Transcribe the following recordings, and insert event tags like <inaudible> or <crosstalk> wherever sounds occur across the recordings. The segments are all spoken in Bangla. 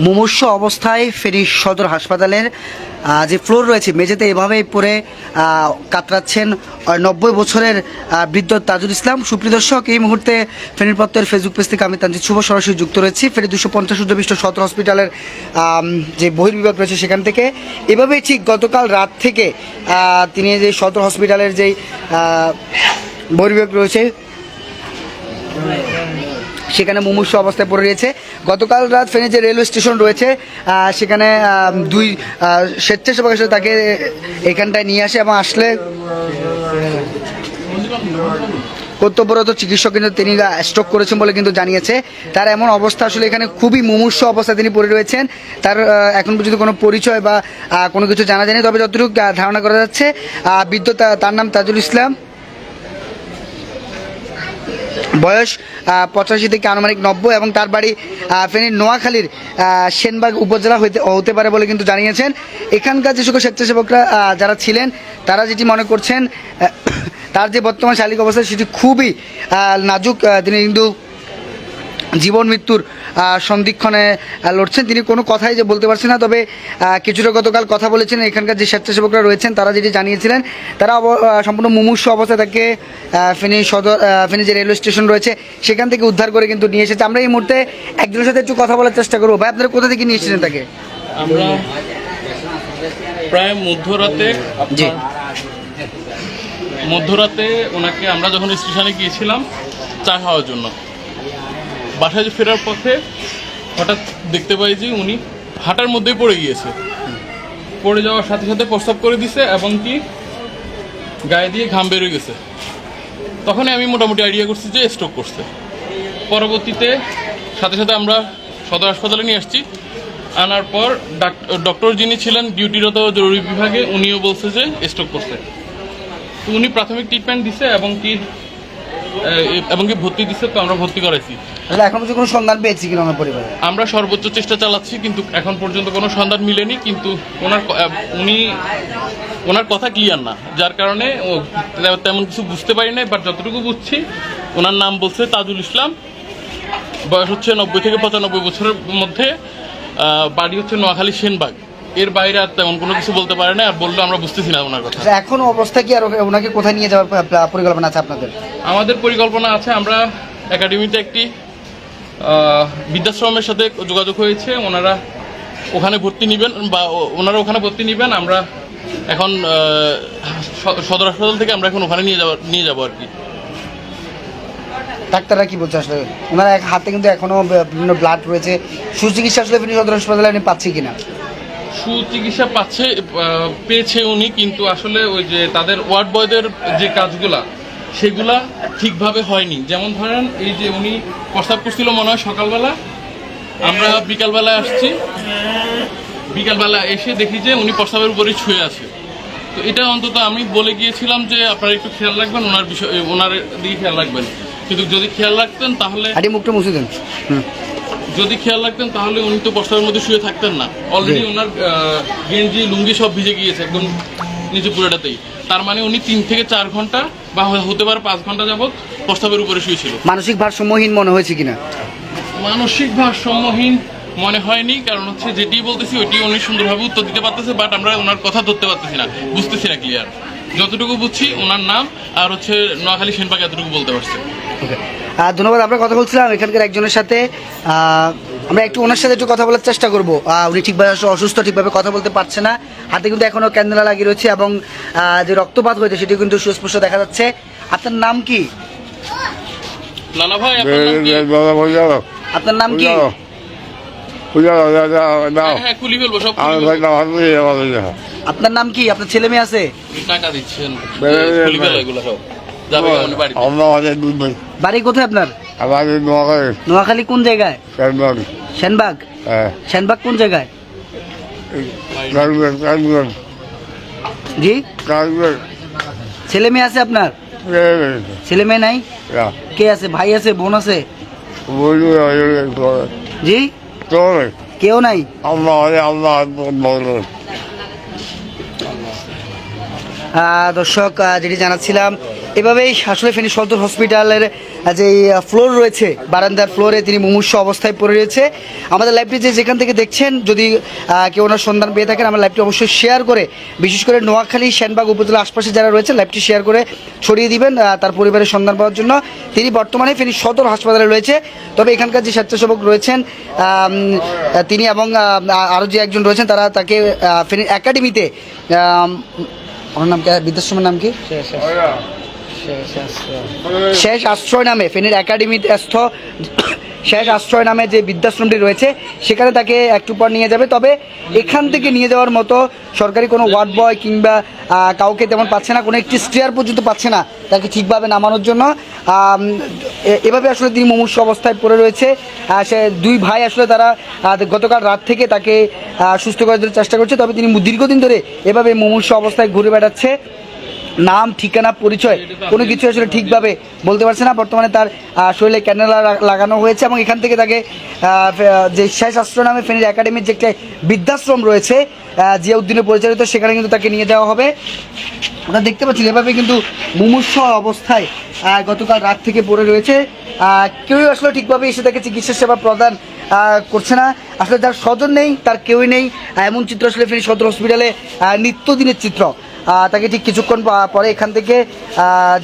মুমূর্ষ অবস্থায় ফেনী সদর হাসপাতালের যে ফ্লোর রয়েছে মেঝেতে এভাবেই আহ, কাতরাচ্ছেন নব্বই বছরের বৃদ্ধ তাজুল ইসলাম। সুপ্রিয় দর্শক এই মুহূর্তে ফেনীর পত্রের ফেসবুক পেজ থেকে আমি তানজিৎ শুভ সরাসরি যুক্ত রয়েছি। ফেনী দুশো পঞ্চাশ উদ্যবিষ্ট সদর হসপিটালের যে বহির্বিভাগ রয়েছে সেখান থেকে। এভাবেই ঠিক গতকাল রাত থেকে তিনি যে সদর হসপিটালের যেই বহির্বিভাগ রয়েছে সেখানে মুমূর্ষ অবস্থায় পড়ে রয়েছে। গতকাল রাত ফেনী যে রেলওয়ে স্টেশন রয়েছে সেখানে দুই স্বেচ্ছাসেবক এসে তাকে এখানটায় নিয়ে আসে এবং আসলে কর্তব্যরত চিকিৎসক কিন্তু তিনি স্ট্রোক করেছেন বলে কিন্তু জানিয়েছে। তার এমন অবস্থা আসলে এখানে খুবই মুমূর্ষ অবস্থায় তিনি পড়ে রয়েছেন। তার এখন পর্যন্ত কোনো পরিচয় বা কোনো কিছু জানা যায়নি। তবে যতটুকু ধারণা করা যাচ্ছে বৃদ্ধ তার নাম তাজুল ইসলাম। বয়স পঁচাশি থেকে আনুমানিক নব্বই এবং তার বাড়ি ফেনীর নোয়াখালীর সেনবাগ উপজেলা হইতে হতে পারে বলে কিন্তু জানিয়েছেন। এখানকার যে সকল স্বেচ্ছাসেবকরা যারা ছিলেন, তারা যেটি মনে করছেন তার যে বর্তমান শারীরিক অবস্থা, সেটি খুবই নাজুক তিনি কিন্তু জীবন মৃত্যুর সন্ধিক্ষণে লড়ছেন। তিনি কোনো কথাই যে বলতে পারছেন না তবে কিছুটা গতকাল কথা বলেছেন এখানকার যে স্বেচ্ছাসেবকরা রয়েছেন তারা যেটি জানিয়েছিলেন তারা সম্পূর্ণ মুমূর্ষ অবস্থায় তাকে ফেনী সদর ফেনী যে রেলওয়ে স্টেশন রয়েছে সেখান থেকে উদ্ধার করে কিন্তু নিয়ে এসেছে। আমরা এই মুহূর্তে একজনের সাথে একটু কথা বলার চেষ্টা করব। ভাই আপনারা কোথা থেকে নিয়ে এসেছেন তাকে? আমরা প্রায় মধ্যরাতে জি। মধ্যরাতে ওনাকে আমরা যখন স্টেশনে গিয়েছিলাম চা খাওয়ার জন্য। বাসায় ফেরার পথে হঠাৎ দেখতে পাই যে উনি হাঁটার মধ্যেই পড়ে গিয়েছে। পড়ে যাওয়ার সাথে সাথে প্রস্তাব করে দিছে এবং কি গায়ে দিয়ে ঘাম বেরোয় গেছে। তখনই আমি মোটামুটি আইডিয়া করছি যে স্ট্রোক করছে। পরবর্তীতে সাথে সাথে আমরা সদর হাসপাতালে নিয়ে আসছি। আনার পর ডাক- ডক্টর যিনি ছিলেন ডিউটিরত জরুরি বিভাগে উনিও বলছে যে স্ট্রোক করছে। তো উনি প্রাথমিক ট্রিটমেন্ট দিছে এবং কি এবং কি ভর্তি দিছে তো আমরা ভর্তি করাইছি। আসলে এখন পর্যন্ত কোনো সন্ধান পেয়েছি কিনা আমার পরিবারে? আমরা সর্বোচ্চ চেষ্টা চালাচ্ছি কিন্তু এখন পর্যন্ত কোনো সন্ধান মিলেনি কিন্তু ওনার উনি ওনার কথা ক্লিয়ার না। যার কারণে তেমন কিছু বুঝতে পারি না বাট যতটুকু বুঝছি ওনার নাম বলছে তাজুল ইসলাম। বয়স হচ্ছে নব্বই থেকে পঁচানব্বই বছরের মধ্যে বাড়ি হচ্ছে নোয়াখালী সেনবাগ। এর বাইরে আর তেমন কোনো কিছু বলতে পারে না আর বললে আমরা বুঝতেছি না ওনার কথা। আচ্ছা, এখন অবস্থা কি আর ওনাকে কোথায় নিয়ে যাওয়ার পরিকল্পনা আছে আপনাদের? আমাদের পরিকল্পনা আছে আমরা একাডেমিতে একটি বৃদ্ধাশ্রমের সাথে যোগাযোগ হয়েছে। ওনারা ওখানে ভর্তি নেবেন বা ওনারা ওখানে ভর্তি নেবেন। আমরা এখন সদর হাসপাতাল থেকে আমরা এখন ওখানে নিয়ে যাব নিয়ে যাব আর কি। ডাক্তাররা কি বলছে আসলে? ওনার এক হাতে কিন্তু এখনও ব- বিভিন্ন ব্লাড রয়েছে। সুচিকিৎসা আসলে সদর হাসপাতালে আপনি পাচ্ছি কিনা? সুচিকিৎসা পাচ্ছে পেয়েছে উনি কিন্তু আসলে ওই যে তাদের ওয়ার্ড বয়দের যে কাজগুলা সেগুলা ঠিকভাবে হয়নি। যেমন ধরেন এই যে উনি প্রস্তাব করছিল মনে হয় সকালবেলা আমরা বিকালবেলায় আসছি। বিকালবেলা এসে দেখি যে উনি প্রস্তাবের উপরেই ছুঁয়ে আছে। তো এটা অন্তত আমি বলে গিয়েছিলাম যে আপনারা একটু খেয়াল রাখবেন ওনার বিষয় ওনার দিকে খেয়াল রাখবেন। কিন্তু যদি খেয়াল রাখতেন তাহলে আরে মুখটা মুছে দেন। যদি খেয়াল রাখতেন তাহলে উনি তো বস্তার মধ্যে শুয়ে থাকতেন না। অলরেডি ওনার গেঞ্জি লুঙ্গি সব ভিজে গিয়েছে একদম নিচে পুরোটাতেই। তার মানে উনি তিন থেকে চার ঘণ্টা বা হতে পারে পাঁচ ঘণ্টা যাবত প্রস্তাবের উপরে শুয়েছিল। মানসিক ভারসাম্যহীন মনে হয়েছে কিনা? মানসিক ভারসাম্যহীন মনে হয়নি কারণ হচ্ছে যেটি বলতেছি ওইটি উনি সুন্দরভাবে উত্তর দিতে পারতেছে বাট আমরা ওনার কথা ধরতে পারতেছি না বুঝতেছি না ক্লিয়ার যতটুকু বুঝছি ওনার নাম আর হচ্ছে নোয়াখালী সেনপাকে এতটুকু বলতে পারছে। ধন্যবাদ আমরা কথা বলছিলাম। এখানকার একজনের সাথে আমরা একটু ওনার সাথে একটু কথা বলার চেষ্টা করব। আহ, উনি ঠিকভাবে অসুস্থ ঠিকভাবে কথা বলতে পারছে না। হাতে কিন্তু এখনও ক্যান্ডেলা লাগিয়ে রয়েছে এবং যে রক্তপাত হয়েছে সেটি কিন্তু সুস্পষ্ট দেখা যাচ্ছে। আপনার নাম কি? আপনার নাম কি? আপনার নাম কি? আপনার নাম কি? আপনার ছেলে মেয়ে আছে? বাড়ি কোথায় আপনার? আমাদের নোয়াখালী। নোয়াখালী কোন জায়গায়? কারবার সেনবাগ? হ্যাঁ। সেনবাগ কোন জায়গায়? জি? ছেলে মেয়ে আছে আপনার? ছেলে মেয়ে নাই। কে আছে? ভাই আছে? বোন আছে? জি? কেউ নাই? দর্শক যেটি জানাচ্ছিলাম এভাবেই আসলে ফেনী সদর হসপিটালের যে ফ্লোর রয়েছে, বারান্দার ফ্লোরে তিনি মুমূর্ষ অবস্থায় পড়ে রয়েছে। আমাদের লাইভটি যে যেখান থেকে দেখছেন, যদি কেউ ওনার সন্ধান পেয়ে থাকেন, আমার লাইভটি অবশ্যই শেয়ার করে, বিশেষ করে নোয়াখালী, সেনবাগ উপজেলার আশপাশে যারা রয়েছে লাইভটি শেয়ার করে ছড়িয়ে দিবেন তার পরিবারের সন্ধান পাওয়ার জন্য। তিনি বর্তমানে ফেনী সদর হাসপাতালে রয়েছে। তবে এখানকার যে স্বেচ্ছাসেবক রয়েছেন তিনি এবং আরও যে একজন রয়েছেন, তারা তাকে ফেনীর একাডেমিতে ওনার নাম কি? বিদ্যাশ্রমের নাম কি? শেষ আশ্রয়। নামে, ফেনীর একাডেমিতে স্থ, শেষ আশ্রয় নামে যে বৃদ্ধাশ্রমটি রয়েছে, সেখানে তাকে একটু পর নিয়ে যাবে। তবে এখান থেকে নিয়ে যাওয়ার মতো সরকারি কোনো ওয়ার্ড বয় কিংবা কাউকে তেমন পাচ্ছে না, কোনো একটি স্টেয়ার পর্যন্ত পাচ্ছে না তাকে ঠিকভাবে নামানোর জন্য। এভাবে আসলে তিনি মুমূর্ষ অবস্থায় পড়ে রয়েছে। সে দুই ভাই আসলে তারা গতকাল রাত থেকে তাকে সুস্থ করার চেষ্টা করছে। তবে তিনি দীর্ঘদিন ধরে এভাবে মুমূর্ষ অবস্থায় ঘুরে বেড়াচ্ছে। নাম ঠিকানা পরিচয় কোনো কিছু আসলে ঠিকভাবে বলতে পারছে না। বর্তমানে তার শরীরে ক্যানেলা লাগানো হয়েছে এবং এখান থেকে তাকে যে আশ্রয় নামে ফেনীর একাডেমির যে একটা বৃদ্ধাশ্রম রয়েছে আহ, জিয়া উদ্দিনে পরিচালিত সেখানে কিন্তু তাকে নিয়ে যাওয়া হবে। আপনারা দেখতে পাচ্ছেন এভাবে কিন্তু মুমূর্ষ অবস্থায় গতকাল রাত থেকে পড়ে রয়েছে। কেউই আসলে ঠিকভাবে এসে তাকে চিকিৎসা সেবা প্রদান করছে না। আসলে যার স্বজন নেই তার কেউই নেই। এমন চিত্র আসলে ফেনী সদর হসপিটালে নিত্যদিনের চিত্র। তাকে ঠিক কিছুক্ষণ পরে এখান থেকে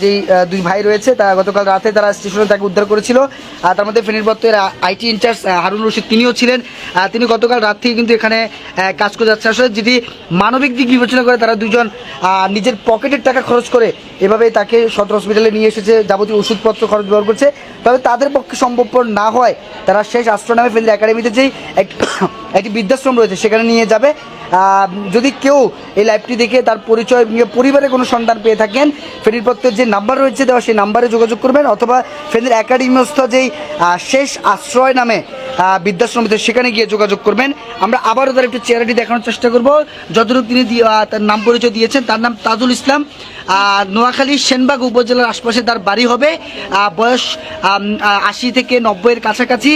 যেই দুই ভাই রয়েছে তা গতকাল রাতে তারা স্টেশনে তাকে উদ্ধার করেছিল। আর তার মধ্যে ফেনীর বর্তের আইটি ইনচার্জ হারুন রশিদ তিনিও ছিলেন। তিনি গতকাল রাত থেকে কিন্তু এখানে কাজ করে যাচ্ছে আসলে যেটি মানবিক দিক বিবেচনা করে তারা দুজন নিজের পকেটের টাকা খরচ করে এভাবে তাকে সদর হসপিটালে নিয়ে এসেছে, যাবতীয় ওষুধপত্র খরচ ব্যবহার করছে। তবে তাদের পক্ষে সম্ভবপর না হয় তারা শেষ আশ্রয় নামে ফেনীর একাডেমিতে যেই এক- <coughs> একটি বৃদ্ধাশ্রম রয়েছে, সেখানে নিয়ে যাবে। যদি কেউ এই লাইভটি দেখে তার পরিচয় নিয়ে পরিবারের কোনো সন্ধান পেয়ে থাকেন ফেনীর পত্রের যে নাম্বার রয়েছে দেওয়া সেই নাম্বারে যোগাযোগ করবেন অথবা ফেনীর একাডেমিস্থ যেই শেষ আশ্রয় নামে আহ, বৃদ্ধাশ্রমিতে সেখানে গিয়ে যোগাযোগ করবেন। আমরা আবারও তার একটু চেহারাটি দেখানোর চেষ্টা করব। যতটুকু তিনি তার নাম পরিচয় দিয়েছেন তার নাম তাজুল ইসলাম। নোয়াখালী সেনবাগ উপজেলার আশপাশে তার বাড়ি হবে। বয়স আশি থেকে নব্বইয়ের কাছাকাছি।